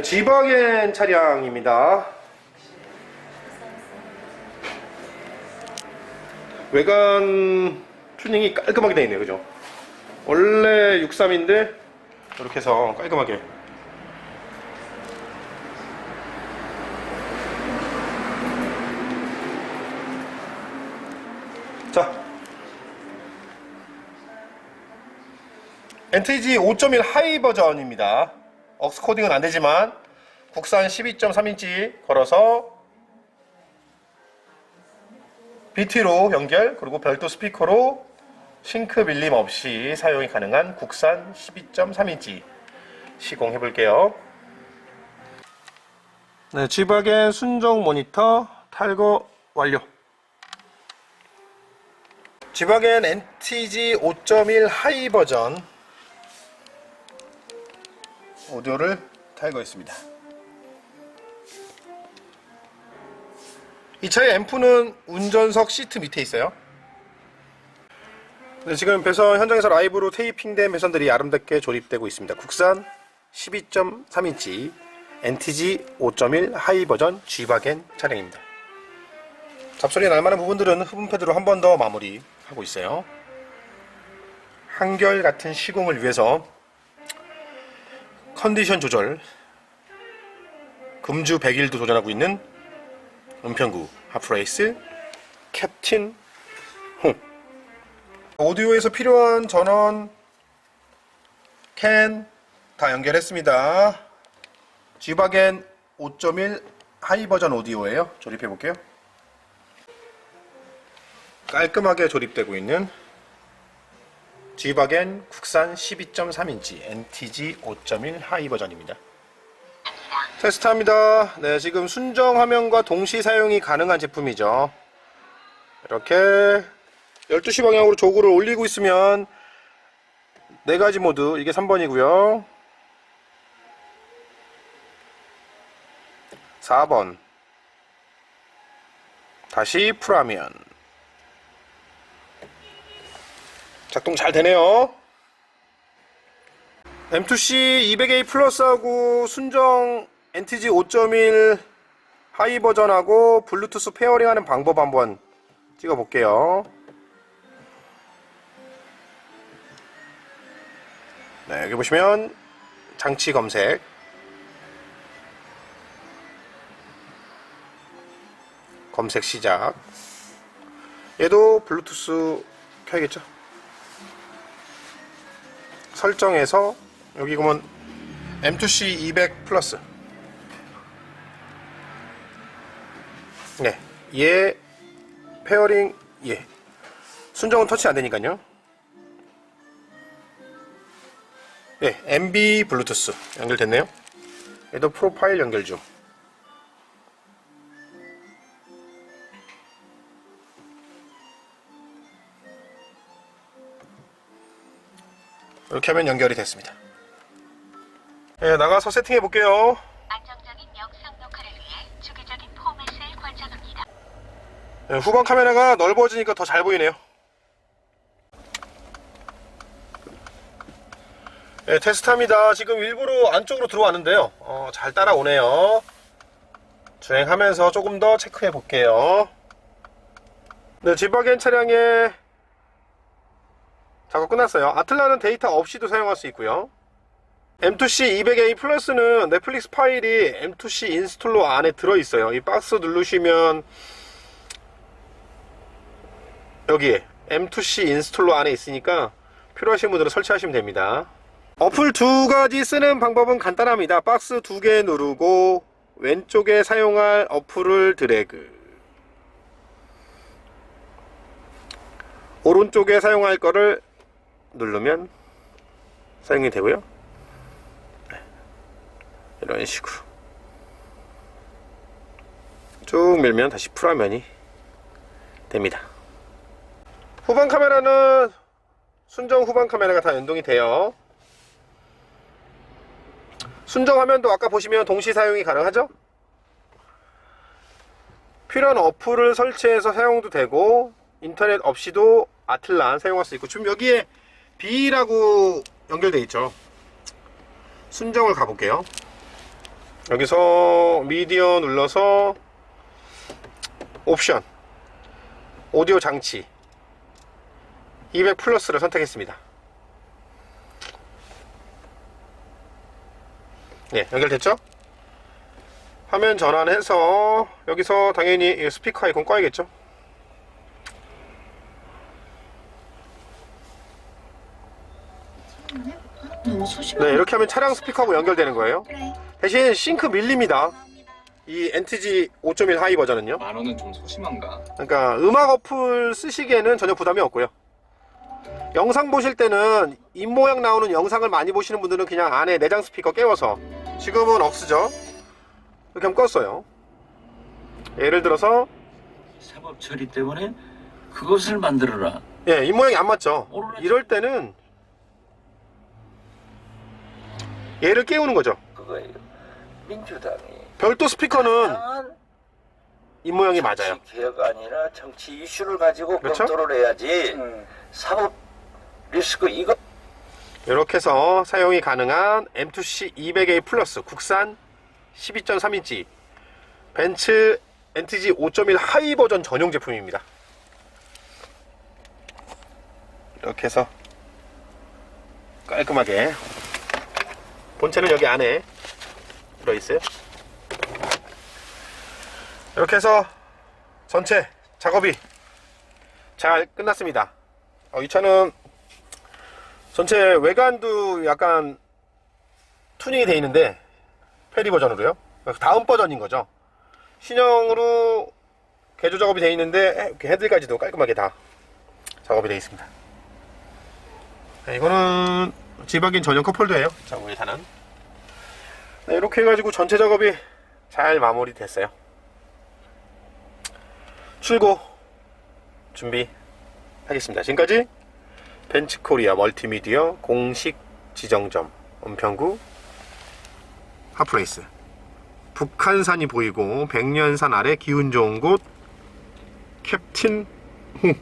네, 지바겐 차량입니다. 외관 튜닝이 깔끔하게 되어 있네요, 그죠? 원래 63인데 이렇게 해서 깔끔하게 자 NTG 5.1 하이 버전입니다. 억스 코딩은 안 되지만 국산 12.3인치 걸어서 BT로 연결 그리고 별도 스피커로 싱크 밀림 없이 사용이 가능한 국산 12.3인치 시공해 볼게요. 네, 지박의 순정 모니터 탈거 완료. 지박엔 NTG 5.1 하이 버전 오디오를 탈거했습니다. 이 차의 앰프는 운전석 시트 밑에 있어요. 네, 지금 배선 현장에서 라이브로 테이핑된 배선들이 아름답게 조립되고 있습니다. 국산 12.3인치 NTG 5.1 하이 버전 G바겐 차량입니다. 잡소리 날만한 부분들은 흡음 패드로 한 번 더 마무리하고 있어요. 한결 같은 시공을 위해서 컨디션 조절 금주 100일도 도전하고 있는 은평구 하프레이스 캡틴 홍. 오디오에서 필요한 전원 캔 다 연결했습니다. 지바겐 5.1 하이 버전 오디오예요. 조립해 볼게요. 깔끔하게 조립되고 있는 지바겐 국산 12.3인치 NTG 5.1 하이 버전입니다. 테스트합니다. 네, 지금 순정 화면과 동시 사용이 가능한 제품이죠. 이렇게 12시 방향으로 조구를 올리고 있으면 네 가지 모드, 이게 3번이고요. 4번. 다시 풀하면 작동 잘 되네요. M2C 200A 플러스하고 순정 NTG 5.1 하이 버전하고 블루투스 페어링 하는 방법 한번 찍어 볼게요. 네, 여기 보시면 장치 검색 검색 시작 얘도 블루투스 켜야겠죠? 설정에서 여기 보면 M2C 200 플러스 네, 얘 페어링 예 순정은 터치 안 되니까요. 네, MB 블루투스 연결됐네요. 얘도 프로파일 연결 중. 이렇게 하면 연결이 됐습니다. 네, 나가서 세팅해 볼게요. 안정적인 영상 녹화를 위해 주기적인 포맷을 권장합니다. 네, 후방 카메라가 넓어지니까 더 잘 보이네요. 네, 테스트합니다. 지금 일부러 안쪽으로 들어왔는데요. 어, 잘 따라오네요. 주행하면서 조금 더 체크해 볼게요. 네, 지바겐 차량의 작업 끝났어요. 아틀라는 데이터 없이도 사용할 수 있고요. M2C 200A 플러스는 넷플릭스 파일이 M2C 인스톨러 안에 들어있어요. 이 박스 누르시면 여기에 M2C 인스톨러 안에 있으니까 필요하신 분들은 설치하시면 됩니다. 어플 두 가지 쓰는 방법은 간단합니다. 박스 두 개 누르고 왼쪽에 사용할 어플을 드래그 오른쪽에 사용할 거를 누르면 사용이 되고요. 네. 이런 식으로 쭉 밀면 다시 풀화면이 됩니다. 후방 카메라는 순정 후방 카메라가 다 연동이 돼요. 순정 화면도 아까 보시면 동시 사용이 가능하죠? 필요한 어플을 설치해서 사용도 되고 인터넷 없이도 아틀란 사용할 수 있고 지금 여기에 B라고 연결돼 있죠. 순정을 가볼게요. 여기서 미디어 눌러서 옵션 오디오 장치 200 플러스를 선택했습니다. 네, 연결됐죠? 화면 전환해서 여기서 당연히 이 스피커 아이콘 꺼야겠죠? 너무 소심해. 네, 이렇게 하면 차량 스피커하고 연결되는 거예요. 그래. 대신 싱크 밀립니다. 이 NTG 5.1 하이 버전은요. 만 원은 좀 소심한가? 그러니까 음악 어플 쓰시기에는 전혀 부담이 없고요. 영상 보실 때는 입 모양 나오는 영상을 많이 보시는 분들은 그냥 안에 내장 스피커 깨워서 지금은 억스죠. 이렇게 하면 껐어요. 예를 들어서 사법 처리 때문에 그것을 만들어라. 예, 입 모양이 안 맞죠. 이럴 때는 얘를 깨우는 거죠. 그거예요. 민주당이 별도 스피커는 다양한 입모양이 맞아요. 정치 개혁 아니라 정치 이슈를 가지고 그렇죠? 검토를 해야지. 사법 리스크 이거 이렇게 해서 사용이 가능한 M2C 200A 플러스 국산 12.3인치 벤츠 NTG 5.1 하이 버전 전용 제품입니다. 이렇게 해서 깔끔하게 본체는 여기 안에 들어있어요. 이렇게 해서 전체 작업이 잘 끝났습니다. 어, 이 차는 전체 외관도 약간 튜닝이 돼 있는데 페리 버전으로요. 다음 버전인 거죠. 신형으로 개조 작업이 돼 있는데 이렇게 헤드까지도 깔끔하게 다 작업이 돼 있습니다. 네, 이거는 지박인 전용 컵홀더예요. 작업을 사는. 네, 이렇게 해가지고 전체 작업이 잘 마무리됐어요. 출고 준비하겠습니다. 지금까지 벤츠코리아 멀티미디어 공식 지정점 은평구 하프레이스 북한산이 보이고 백년산 아래 기운 좋은 곳 캡틴 홍